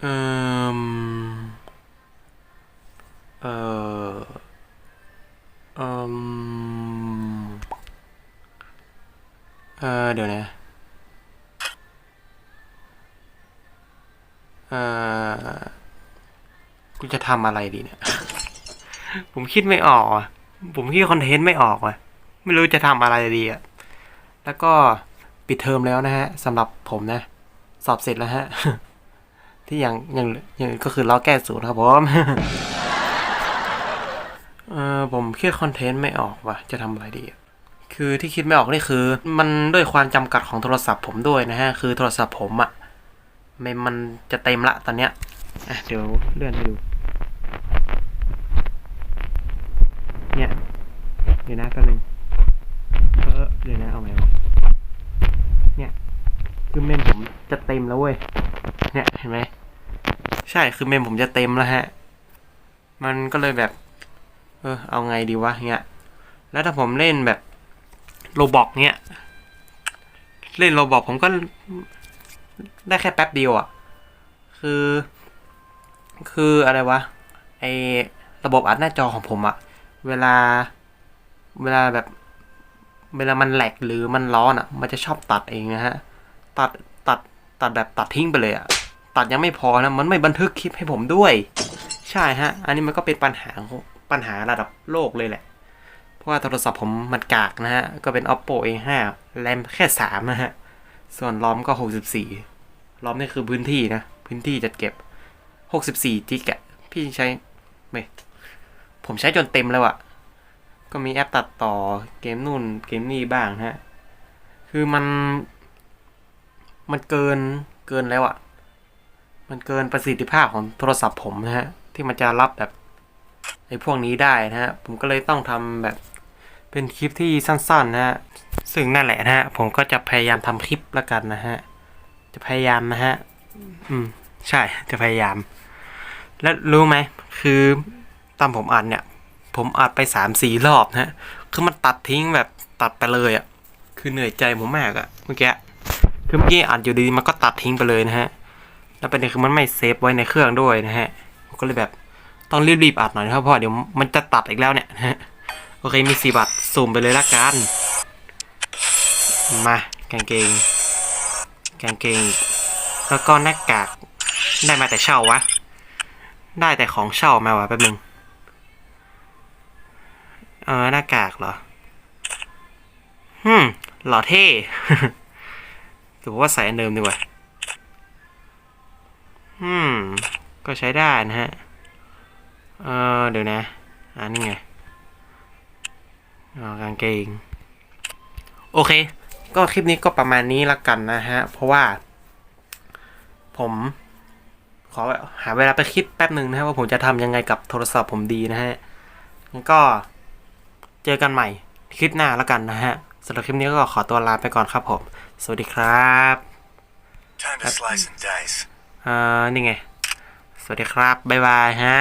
เอ่มเอ่อเอ่มเออเดี๋ยวนะเออกูจะทำอะไรดีเนี่ย ผมคิดไม่ออกอะ ผมคิดคอนเทนต์ไม่ออกอะ ไม่รู้จะทำอะไรดีอะ แล้วก็ปิดเทอมแล้วนะฮะสำหรับผมนะ สอบเสร็จแล้วฮะ ที่ยังยังยังก็คือเราแก้สูตรครับผมเออผมคิดคอนเทนต์ไม่ออกว่ะจะทำอะไรดีอะคือที่คิดไม่ออกนี่คือ มันด้วยความจำกัดของโทรศัพท์ผมด้วยนะฮะ คือโทรศัพท์ผมอะมันมันจะเต็มละตอนเนี้ยอะเดี๋ยวเลื่อนให้ดู เนี่ยเดี๋ยวนะแป๊บนึงเออเดี๋ยวนะเอาใหมเอาเนี่ย คือเมมผมจะเต็มแล้วเว้ย เนี่ยเห็นไหม ใช่คือเมมผมจะเต็มแล้วฮะ มันก็เลยแบบ เออเอาไงดีวะเงี้ย แล้วถ้าผมเล่นแบบโรบอกเนี้ย เล่นโรบอกผมก็ได้แค่แป๊บเดียวอะ่ะ คือ คืออะไรวะ ไอระบบอัดหน้าจอของผมอะเวลา เวลาแบบ เวลามันแหลกหรือมันร้อนอะมันจะชอบตัดเองนะฮะ ตัด ตัด ตัดแบบตัดทิ้งไปเลยอะ ตัดยังไม่พอนะมันไม่บันทึกคลิปให้ผมด้วย ใช่ฮะ อันนี้มันก็เป็นปัญหาปัญหาระดับโลกเลยแหละ เพราะว่าโทรศัพท์ผมมันกากนะฮะ ก็เป็น oppo a5 แรมแค่3นะฮะ ส่วนรอมก็ 64รอมนี่คือพื้นที่นะ พื้นที่จัดเก็บ 64จิกอะพี่ใช้ไม่ผมใช้จนเต็มแล้วอะก็มีแอปตัดต่อเกมนู่นเกมนี่บ้างฮะ คือมัน มันเกินเกินแล้วอะ มันเกินประสิทธิภาพของโทรศัพท์ผมนะฮะ ที่มันจะรับแบบไอ้พวกนี้ได้นะฮะ ผมก็เลยต้องทำแบบเป็นคลิปที่สั้นๆนะฮะ ซึ่งนั่นแหละนะฮะ ผมก็จะพยายามทำคลิปแล้วกันนะฮะ จะพยายามนะฮะ อืม ใช่ จะพยายาม แล้วรู้ไหม คือตามผมอ่านเนี่ย ผมอัดไปสามสี่รอบนะฮะ คือมันตัดทิ้งแบบตัดไปเลยอะ่ะ คือเหนื่อยใจผมมากอะ่ะ เมื่อกี้ คือเมื่อกี้อัดอยู่ดีมันก็ตัดทิ้งไปเลยนะฮะ แล้วประเด็นคือมันไม่เซฟไว้ในเครื่องด้วยนะฮะผมก็เลยแบบต้องรีบๆอัดหน่อยนะครับเพราะเดี๋ยวมันจะตัดอีกแล้วเนี่ยฮะโอเคมีสี่บัตรซูมไปเลยละกันมา กางเกง กางเกง แล้วก็หน้ากากได้มาแต่เช่าวะ ได้แต่ของเช่ามาวะแป๊บนึงเออหน้ากากเหรอฮึมหล่อเท่ถือว่าใส่อันเดิมดีกว่า อืม ก็ใช้ได้นะฮะ เออเดี๋ยวนะ อ่านี่ไงกางเกง โอเค ก็คลิปนี้ก็ประมาณนี้ละกันนะฮะ เพราะว่า ผม ขอหาเวลาไปคิดแป๊บหนึ่งนะฮะว่าผมจะทำยังไงกับโทรศัพท์ผมดีนะฮะงั้นก็เจอกันใหม่คลิปหน้าละกันนะฮะสำหรับคลิปนี้ก็ขอตัวลาไปก่อนครับผม สวัสดีครับ Time to slice and dice. อ่านี่ไง สวัสดีครับ บ๊ายบายฮะ